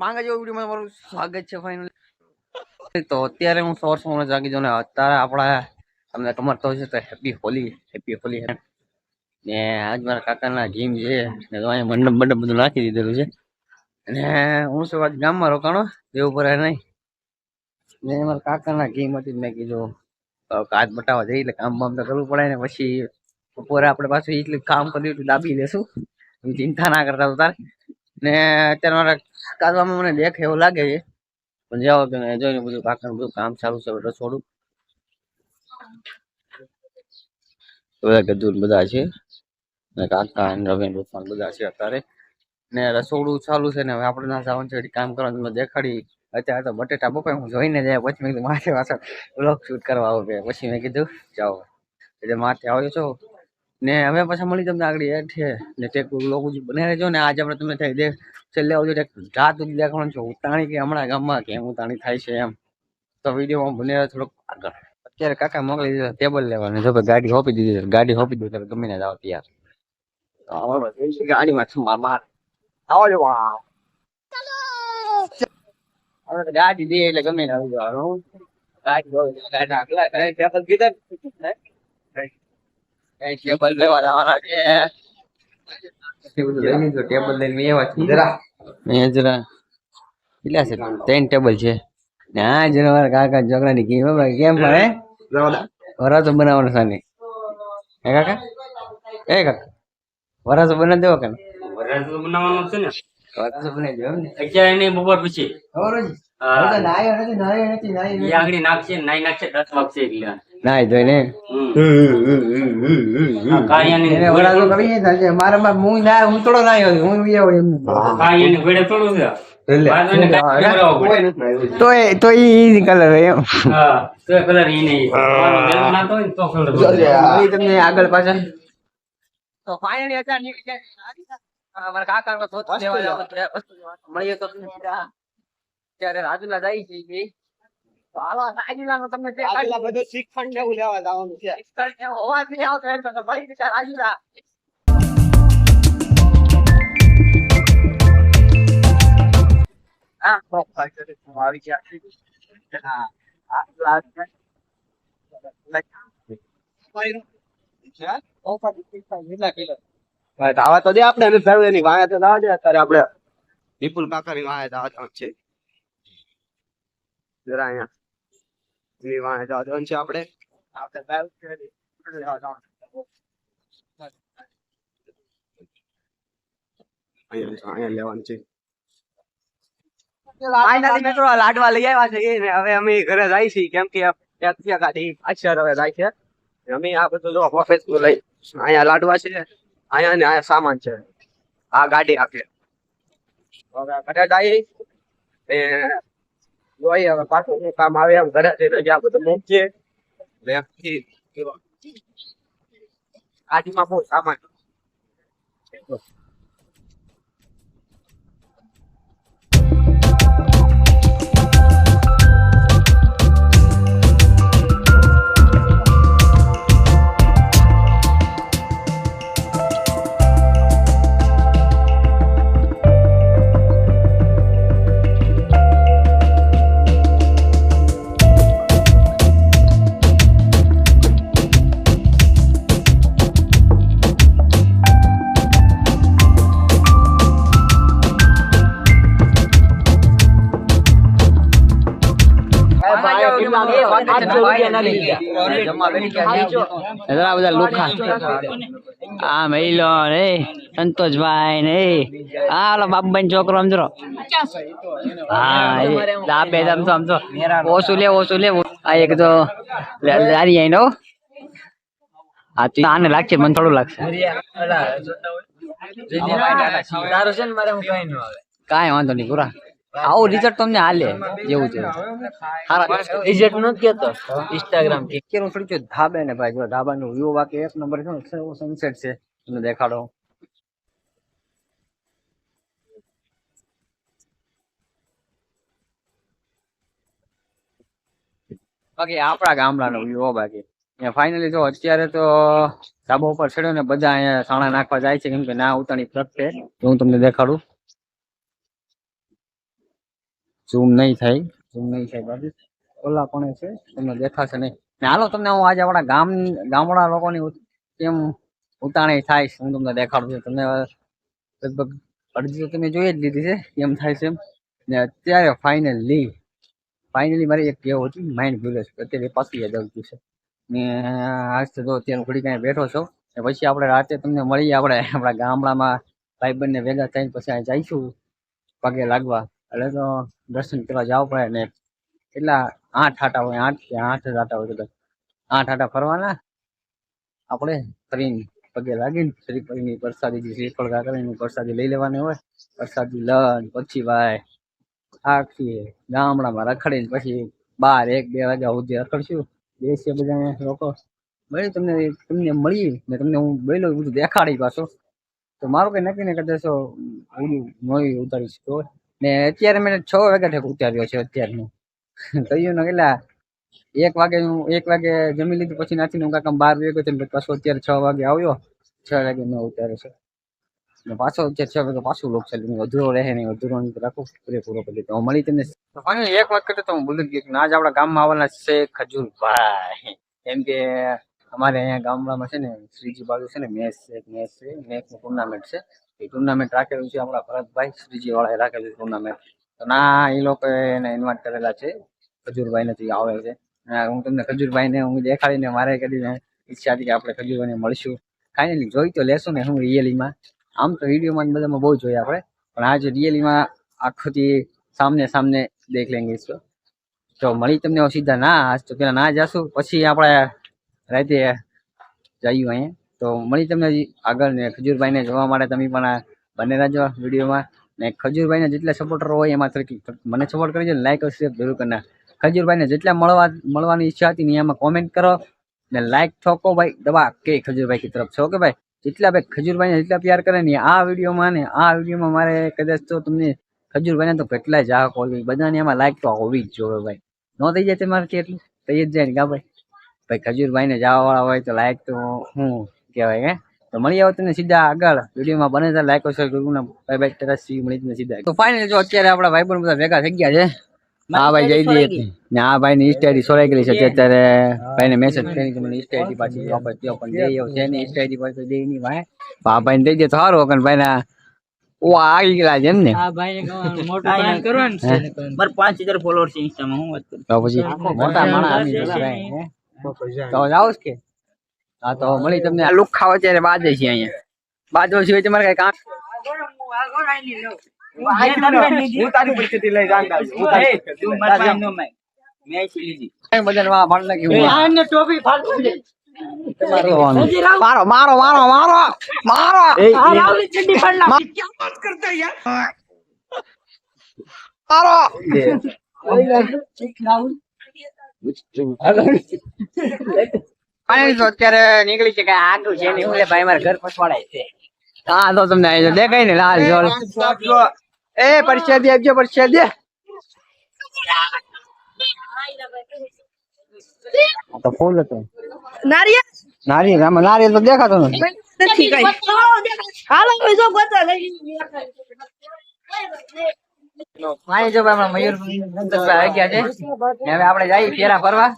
પાંગા જેવો વિડીયોમાં તમારું સ્વાગત છે ફાઇનલી તો અત્યારે હું સોર્સ સવારે જાગી જોને અત્યારે આપણા તમને ખબર તો છે તો હેપી હોલી હેપી હોલી ને આજ મારા કાકાના જીમ છે, ને અહીંયા મંડપ મંડપ બધું નાખી દીધેલું છે. અને હું શું આજ ગામમાં રોકાણો? દેવું પડે નહીં. ને મારા કાકાના ગીમ હતી મેં કીધું કાચ બટાવવા જઈ એટલે કામ બામ તો કરવું પડે ને પછી બપોરે આપણે પાછું એટલું કામ કર્યું દાબી લેશું. ચિંતા ના કરતા તારે. ને અત્યારે મારા કાચવામાં મને દેખે એવું લાગે છે. પણ જાઓ કે જોઈને બધું કાકાનું બધું કામ ચાલુ છે રસોડું. બધા ગદુર બધા છે. ને કાકા અને રવિન પણ બધા છે અત્યારે. ને રસોડું ચાલુ છે ને હવે આપણે ના જવાનું છે કામ કરવાનું તમને દેખાડી. અત્યારે તો બટેટા બપાય હું જોઈને જાય, પછી મેં કીધું માથે પાછળ બ્લોગ શૂટ કરવા આવું પછી મેં કીધું, જાઓ. એટલે માથે આવ્યો છો. ને હવે પાછા મળી તમને આગળ હેઠે ને ટેક લોકો બને ને આજે આપણે તમને છેલ્લે આવજો રાત સુધી દેખાવાનું છે. ઉતાણી કે હમણાં ગામમાં કેમ ઉતાણી થાય છે એમ. તો વિડીયોમાં બને થોડોક આગળ. અત્યારે કાકા મોકલી દીધા ટેબલ લેવાનું. જો ગાડી હોપી દીધી ગાડી હોપી દીધું ત્યારે ગમે ને જાવ તૈયાર. તો ગાડીમાં છું, માર માર. આવો તો ગાડી દે એટલે ગમે ને આવી જવાનું ગાડી ગાડી ટેબલ લેવા જવાના છે. એ બધું લઈ લીધું ટેબલ લઈને એવા છીએ. મેં જરા કેટલા છે? ત્રણ ટેબલ છે. ને જરા મારા કાકા છોકરાની ગેમ કેમ પડે વરાસો બનાવવાનો સાને. હે કાકા? એ કાકા વરાસો બનાવી દેવો કે વરાળ તો છે ને. વરાસો બનાવી દેવો ને. અત્યારે નહીં બપોર પછી. ખબર છે હા. હવે તો નાયો નથી નાયો નથી નાયો આગળ નાખશે નાઈ નાખશે દસ વાગશે એટલે. નાય જોઈ ને હમ. આ કાળિયાની એને વરાસો કરી થાય છે મારા માં હું ના હું થોડો નાયો હું વિયો એમ. કાળિયાની ઘોડે થોડું છે. વાંધો નહીં, કાંઈ કરાવવો પડે. તો તો ઈ કલર એમ. હા તો કલર ઈ નહીં. તમારો બેલ તો કલર તમને આગળ પાછળ. તો ફાઇનલી અત્યારે નીકળી જાય કાકા લેવા મળીએ તો. ત્યારે રાજુલા જાય છે હાલો રાજુલાનો તમને તે બધું ને એવું લેવા જવાનું છે. હોવા જ નહીં આવતો તો મળી રાજુલા દે આપણે એને ભેળું એની વાયા તો જવા દે અત્યારે આપણે વિપુલ કાકાની વાયા જવા જવાનું છે. જરા અહીંયા. વાયા જવાનું છે આપણે. અહીંયા લેવાનું છે. ફાઇનલી મિત્રો લાડવા લઈ આવ્યા છે. ને હવે અમે ઘરે જાય છીએ. કેમ કે ટેક્સી ગાડી પાછળ હવે જાય છે. અમે આ બધું જો ઓફિસ લઈ અહીંયા લાડવા છે. અહીંયા ને અહીંયા સામાન છે. આ ગાડી આપે. હવે ઘરે જાય. જોઈએ હવે પાછું કામ આવે એમ ઘરે જઈને જે આ બધું મૂકીએ ગાડીમાં બહુ સામાન ઘણા બધા લુખા. આ મહિલો ને સંતોષભાઈ ને આ ઓલો બાબાઈ છોકરો સમજો. હા આપે સમજો સમજો ઓછું લે ઓછું લે. આ એક તો લારી આઈ નો હા તો આને લાગશે મને થોડું લાગશે. કાંઈ વાંધો નહીં પૂરા. આવું રિઝલ્ટ તમને હાલે. જેવું છે. રિઝલ્ટ નથી કેતો ઇન્સ્ટાગ્રામ કે કેવું થોડી ધાબે ને ભાઈ જો ધાબાનું વ્યૂ બાકી એક નંબર છે ને સનસેટ છે. તમને દેખાડો. બાકી આપણા ગામડાનો વ્યૂ બાકી. ફાઇનલી જો અત્યારે તો ધાબા ઉપર ચડ્યો ને બધા અહીંયા સાણા નાખવા જાય છે કેમ કે ના ઉતાણી પ્રગટે તો હું તમને દેખાડું. ઝૂમ નહીં થાય. ઝૂમ નહીં થાય બાજુ ઓલા પણ છે તમને દેખાશે નહીં. ને હાલો તમને હું આજે આપણા ગામ, ગામડા લોકોની કેમ ઉતાણી થાય હું તમને દેખાડું છું. તમને લગભગ અડધી તો તમે જોઈ જ લીધી છે, કેમ થાય છે ને અત્યારે ફાઇનલી ફાઇનલી મારી એક કહેવું હતી માઇન્ડ છે અત્યારે પાછી યાદ આવતું છે. ને આજ તો જો અત્યારે ઘડી કાંઈ બેઠો છો, ને પછી આપણે રાતે તમને મળીએ, આપણે આપણા ગામડામાં ભાઈબંધને ભેગા થઈને પછી અહીં જઈશું પગે લાગવા. એટલે તો દર્શન કરવા જવું પડે ને કેટલા? આઠ આટા હોય, આઠ કે આઠ જ આટા હોય કદાચ આઠ આટા ફરવાના? આપણે ફરીને પગે લાગીને શ્રી ફરીની પ્રસાદી જે શ્રીફળ કરીને પ્રસાદી લઈ લેવાની હોય. પ્રસાદી લઈને પછી ભાઈ આખી ગામડામાં રખડીને પછી બાર એક બે વાગ્યા સુધી રખડશું. બેસીએ બધા લોકો. મળી તમને તમને મળી ને તમને હું બોલ્યો બધું દેખાડી પાછો. તો મારું કઈ નક્કી ને કદાચ ઓલું નવી ઉતારીશ, તો ને અત્યારે મેં છ વાગ્યા ઉતાર્યો છે અત્યારનું. કહ્યું ને એટલે એક વાગે હું એક વાગે જમી લીધું, પછી નાથી હું કાકા બાર વાગ્યો છે પાછો અત્યારે છ વાગે આવ્યો. છ વાગે મેં ઉતાર્યો છે. ને પાછો અત્યારે છ વાગે પાછું લોક એટલે અધૂરો રહે નહીં, અધૂરો રાખું પૂરેપૂરો કરી તો મળી તમને એક વાત કરતો તો હું ભૂલી ગયો આજ આપણા ગામમાં આવવાના છે ખજૂરભાઈ કેમ કે અમારે અહીંયા ગામડામાં છે ને શ્રીજી બાજુ છે ને મેચ છે મેચ છે મેચનું ટુર્નામેન્ટ છે. એ ટુર્નામેન્ટ રાખેલું છે આપણા ભરતભાઈ, શ્રીજીવાળાએ રાખેલું ટુર્નામેન્ટ તો ના, એ લોકો એને ઇન્વાઇટ કરેલા છે. ખજૂરભાઈ નથી આવે છે. હું તમને ખજૂરભાઈને હું દેખાડીને મારે કરીને ઈચ્છા હતી કે આપણે ખજૂરભાઈને મળશું. ફાઇનલી જોઈ તો લેશું ને હું રિયલીમાં. આમ તો વિડીયોમાં બધામાં બહુ જોઈએ આપણે. પણ આજે રિયલીમાં આખોથી સામને સામને દેખ લેંગે તો મળી તમને સીધા ના, આજ તો પેલા ના જશું. પછી આપણે રાતે જઈએ અહીંયા. તો મળી તમને આગળ ને ખજૂરભાઈને જોવા માટે તમે પણ બને રહેજો વિડીયોમાં. ને ખજૂરભાઈને જેટલા સપોર્ટર હોય એમાં તરીકે મને સપોર્ટ કરજો ને લાઈક હશે જરૂર કરના ખજૂરભાઈને જેટલા મળવા મળવાની ઈચ્છા હતી ને એમાં કોમેન્ટ કરો. ને લાઈક ઠોકો ભાઈ, દબા કે ખજૂરભાઈ કી તરફ. છો કે ભાઈ? જેટલા ભાઈ ખજૂરભાઈને જેટલા પ્યાર કરે ને આ વિડીયોમાં ને આ વિડીયોમાં મારે કદાચ તો તમને ખજૂરભાઈને તો કેટલાય જાહકો હોય. બધાને એમાં લાઈક તો હોવી જ જોવે ભાઈ. ન થઈ જાય તમારે એટલું? થઈ જ જાય ને કા ભાઈ? ભાઈ ખજૂરભાઈને જવા વાળા હોય તો લાયક તો હું કહેવાય હે. તો મળી આવો તમને સીધા આગળ. વિડીયોમાં બને તો લાયકો શેર કરવું ને ભાઈ ભાઈ તરસ મળી તમને સીધા તો ફાઇનલ જો અત્યારે આપણા ભાઈ બધા ભેગા થઈ ગયા છે. હા ભાઈ જઈ દઈએ ને આ ભાઈ ની ઇન્સ્ટાઈડી સોરાઈ ગયેલી છે અત્યારે. અત્યારે ભાઈને મેસેજ કરી કે મને ઇન્સ્ટાઈડી પાછી વાપસ દો પણ જઈ એવું છે ને ઇન્સ્ટાઈડી પાછી દે નહીં ભાઈ. આ ભાઈને દઈ દે તો સારું કારણ ભાઈ ના ઓ આવી ગયેલા છે એમ ને આ ભાઈને કહવાનું મોટું કામ કરવાનું છે. મારે પાંચ હજાર ફોલોવર છે ઇન્સ્ટામાં હું વાત કરું. તો પછી મોટા માણસ આવી જશે ભાઈ, હે? તો જાવ કે? હા તો મળી તમને આ લુક ખાવા ત્યારે બાદ છે અહીંયા. બાદ સિવાય તમારે કઈ કામ હું તારી પરિસ્થિતિ લઈ જાણતા હું. તારી પરિસ્થિતિ તું લઈ મારા. મારો મારો. મારો. મારો. મારો. ફાઇનલી તો અત્યારે નીકળી છે કે આટલું છે ને એટલે ભાઈ મારા ઘર પછવાડાય છે. હા તો તમને દેખાય ને લાલ જોર એ પરિચય દે આપજો પરિચય દે. તો ફૂલ હતો. નારિયેળ? નારિયેળ આમાં નારિયેળ તો દેખાતો નથી. નથી કઈ. હાલો જો ગોતો મારી જો ભાઈ મયુર સંતોષભાઈ આવી ગયા છે. ને હવે આપણે જઈએ ફેરા ફરવા.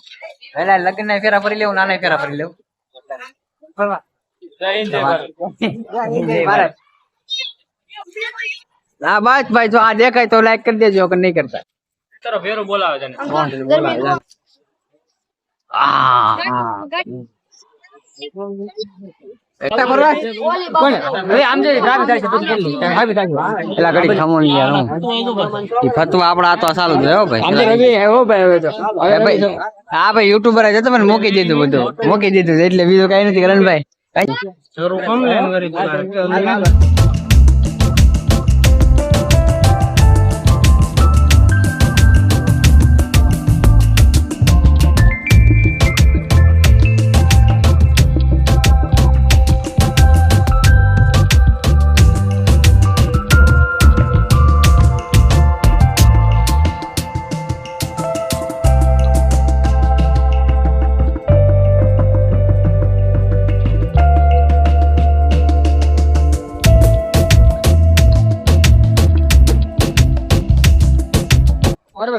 પહેલા લગ્ન ના ફેરા ફરી લેવું નાના ફેરા ફરી લેવું. ફરવા. મારે. હા બસ ભાઈ જો આ દેખાય તો લાઈક કરી દેજો કે નહીં કરતા. તારો ફેરો બોલાવે છે. એકતા ફરવા? કોણ? હવે આમ જે ટ્રાફિક થાય છે પછી કેટલી ટ્રાફિક થાય એલા ઘડી ખમોણી યાર હું. ઈ ફતવા આપડા તો સારું છે હો ભાઈ. આમ તો રવિ હો ભાઈ હવે તો. હવે ભાઈ હા ભાઈ યુટ્યુબર છે તમને મને મૂકી દીધું બધું. મૂકી દીધું એટલે બીજું કઈ નથી કરણભાઈ કઈ કમ લેન કરી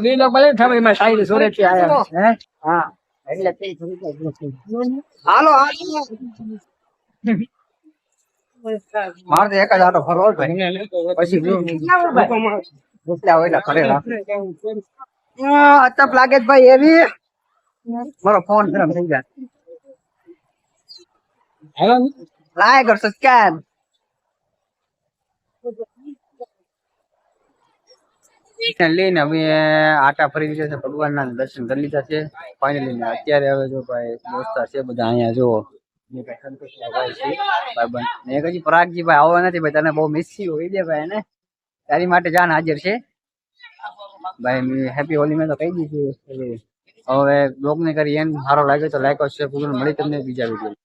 વીડિયો ભલે તમે એમાં સાઈડ સુરતથી આયા હે? હા. એટલે તે હાલો મારે તો એક જ આટો ફરવો જ ભાઈ. પછી એટલા લાગે છે ભાઈ એવી. મારો ફોન ગરમ થઈ જાય હેલો. લાય કરશો સ્કેન લઈને અમે આટા ફરી લીધા છે, ભગવાનના દર્શન કરી લીધા છે. ફાઇનલી અત્યારે હવે જો ભાઈ દોસ્તાર છે બધા અહીંયા જો. જે ભાઈ આવવા નથી તને બહુ મિસ હોય દે ભાઈ, ને? તારી માટે જાન હાજર છે. ભાઈ હેપી હોલી મેં તો કહી દીધું, હવે બ્લોગ ને કરી, એમ સારો લાગ્યો તો લાઈક શેર મળી તમને બીજા વીડિયો